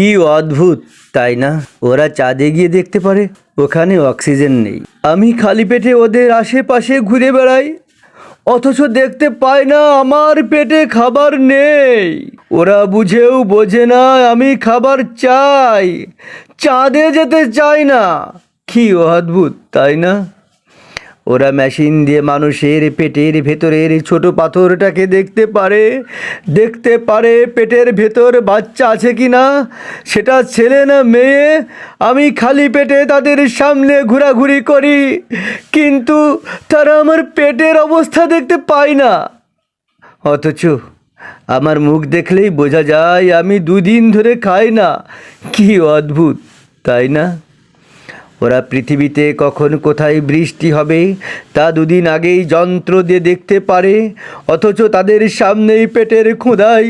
কি অদ্ভুত, তাই না? ওরা চাঁদে গিয়ে দেখতে পারে, ওখানে অক্সিজেন নেই। আমি খালি পেটে ওদের আশেপাশে ঘুরে বেড়াই, অথচ দেখতে পাই না আমার পেটে খাবার নেই। ওরা বুঝেও বোঝে না আমি খাবার চাই, চাঁদে যেতে চাই না। কি অদ্ভুত, তাই না? ওরা মেশিন দিয়ে মানুষের পেটের ভেতরের ছোট পাথরটাকে দেখতে পারে। দেখতে পারে পেটের ভেতর বাচ্চা আছে কি না সেটা ছেলে না মেয়ে? আমি খালি পেটে তাদের সামনে ঘোরাঘুরি করি। কিন্তু তারা আমার পেটের অবস্থা দেখতে পায় না। অথচ আমার মুখ দেখলেই বোঝা যায়, আমি দুদিন ধরে খাই না। কি অদ্ভুত, তাই না? ওরা পৃথিবীতে কখন কোথায় বৃষ্টি হবে, তা দুদিন আগেই যন্ত্র দিয়ে দেখতে পারে। অথচ তাদের সামনেই পেটের ক্ষুধায়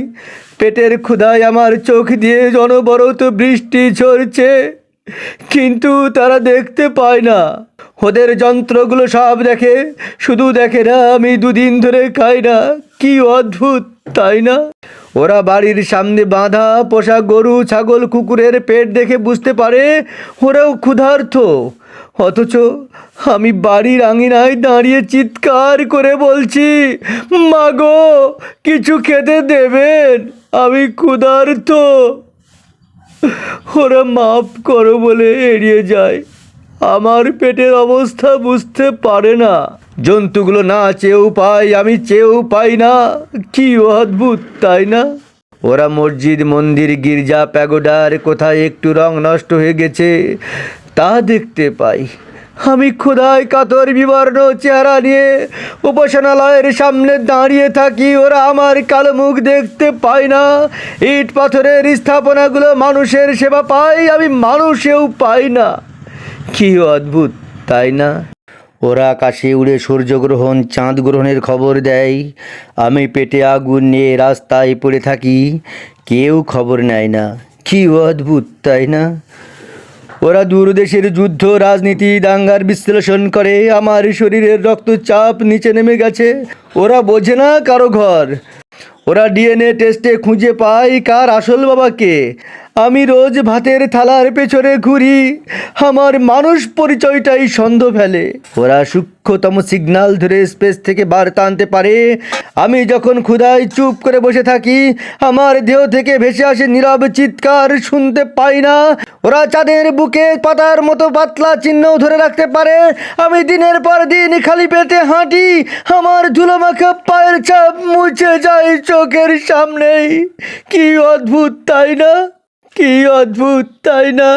পেটের ক্ষুধায় আমার চোখ দিয়ে জনবরত বৃষ্টি ঝরছে। কিন্তু তারা দেখতে পায় না। ওদের যন্ত্রগুলো সব দেখে, শুধু দেখে না, আমি দুদিন ধরে খাই না। কি অদ্ভুত, তাই না? ওরা বাড়ির সামনে বাঁধা পোষা গরু, ছাগল, কুকুরের পেট দেখে বুঝতে পারে ওরাও ক্ষুধার্ত। অথচ আমি বাড়ির আঙিনায় দাঁড়িয়ে চিৎকার করে বলছি মাগো কিছু খেতে দেবেন? আমি ক্ষুধার্ত। ওরা মাফ করো বলে এড়িয়ে যায়। আমার পেটের অবস্থা বুঝতে পারে না। জন্তুগুলো না চেয়েও পাই, আমি চেয়েও পাই না। কি অদ্ভুত, তাই না? ওরা মসজিদ, মন্দির, গির্জা, প্যাগোডার, কোথায় একটু রং নষ্ট হয়ে গেছে, তা দেখতে পাই। আমি খোদায় কাতর বিবর্ণ চেহারা নিয়ে উপাসনালয়ের সামনে দাঁড়িয়ে থাকি, ওরা আমার কালো মুখ দেখতে পায় না। ইট পাথরের স্থাপনাগুলো মানুষের সেবা পাই আমি মানুষেও পাই না। কি অদ্ভুত, তাই না? ওরা আকাশে উড়ে সূর্যগ্রহণ, চাঁদ গ্রহণের খবর দেয়। আমি পেটে আগুন নিয়ে রাস্তায় পড়ে থাকি, কেউ খবর নেয় না। কি অদ্ভুত, তাই না? ওরা দূরদেশের যুদ্ধ, রাজনীতি, দাঙ্গার বিশ্লেষণ করে। আমার শরীরের রক্তচাপ নিচে নেমে গেছে। ওরা বোঝে না কারও ঘর। ওরা ডিএনএ টেস্টে খুঁজে পায় কার আসল বাবাকে। আমি রোজ ভাতের থালার পেছনে ঘুরি। আমার মানুষ পরিচয়টাই সন্দেহ ফেলে। ওরা সূক্ষ্মতম সিগন্যাল ধরে স্পেস থেকে বার্তা আনতে পারে। আমি যখন ক্ষুধায় চুপ করে বসে থাকি, আমার দেহ থেকে ভেসে আসে নীরব চিৎকার, শুনতে পাই না। ওরা চাঁদের বুকে পাতার মতো পাতলা চিহ্ন ধরে রাখতে পারে। আমি দিনের পর দিন খালি পেটে হাঁটি। আমার ধুলো মাখা পায়ের চাপ মুছে যায় চোখের সামনেই। কি অদ্ভুত, তাই না? কি অদ্ভুত তাই না?